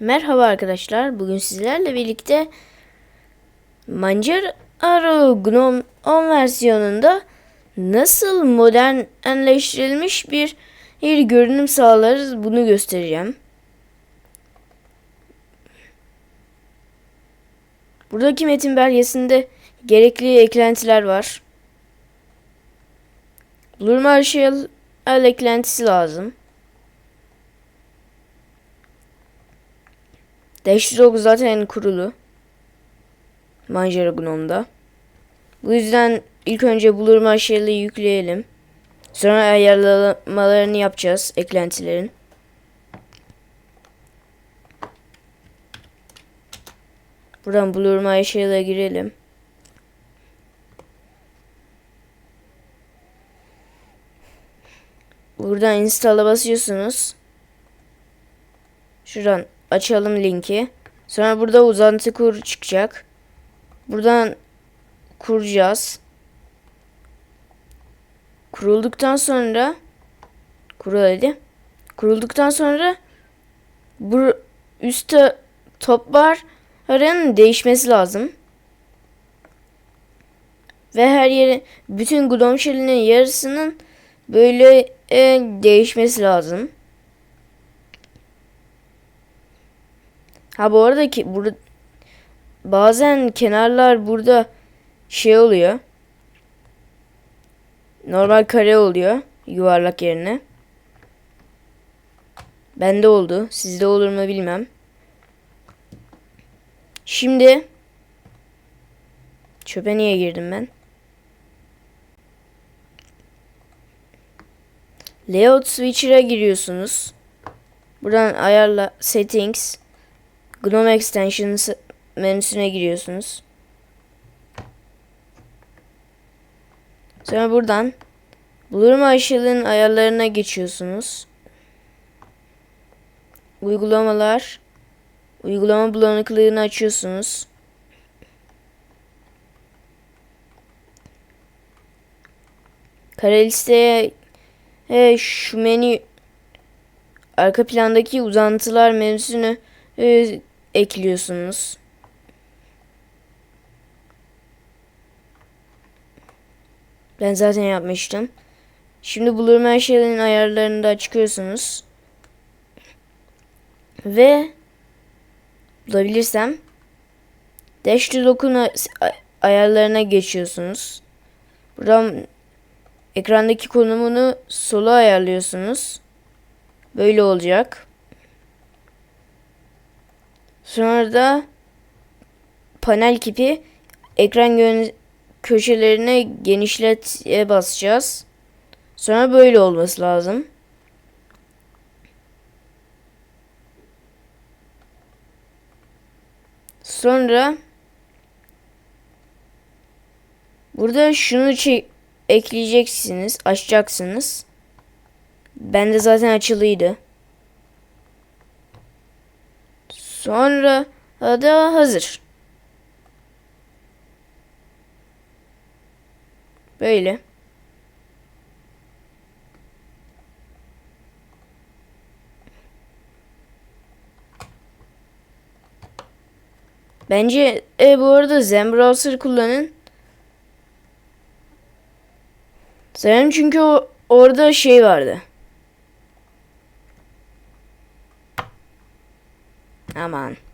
Merhaba arkadaşlar. Bugün sizlerle birlikte Manjaro Gnome 10 versiyonunda nasıl modernleştirilmiş bir, bir görünüm sağlarız bunu göstereceğim. Buradaki metin belgesinde gerekli eklentiler var. Blur Marshall eklentisi lazım. Dashdog zaten kurulu. Manjaro Gnome'da. Bu yüzden ilk önce Blur Marshall'ı yükleyelim. Sonra ayarlamalarını yapacağız eklentilerin. Buradan Blur Marshall'a girelim. Buradan install'a basıyorsunuz. Şuradan açalım linki. Sonra burada uzantı kur çıkacak. Buradan kuracağız. Kurulduktan sonra kurul hadi. Kurulduktan sonra bu üstte top barın değişmesi lazım. Ve her yeri bütün Shell'inin yarısının böyle e, değişmesi lazım. Ha bu arada ki burada bazen kenarlar burada şey oluyor. Normal kare oluyor yuvarlak yerine. Bende oldu. Sizde olur mu bilmem. Şimdi çöpe niye girdim ben? Layout Switcher'a giriyorsunuz. Buradan ayarla Settings Gnome Extensions menüsüne giriyorsunuz. Sonra buradan Blur Marshall'ın ayarlarına geçiyorsunuz. Uygulamalar Uygulama bulanıklığını açıyorsunuz. Kare listeye e, şu menü arka plandaki uzantılar menüsünü e, ekliyorsunuz. Ben zaten yapmıştım. Şimdi Blur Marshall'in ayarlarını da çıkıyorsunuz. Ve bulabilirsem Dash to Lock'un ayarlarına geçiyorsunuz. Buradan ekrandaki konumunu sola ayarlıyorsunuz. Böyle olacak. Sonra da panel kipi ekran köşelerine genişlet'e basacağız. Sonra böyle olması lazım. Sonra burada şunu ekleyeceksiniz, açacaksınız. Bende zaten açılıydı. Sonra da hazır. Böyle. Bence e, bu arada Zen Browser kullanın. Sanırım çünkü o, orada şey vardı. Come on.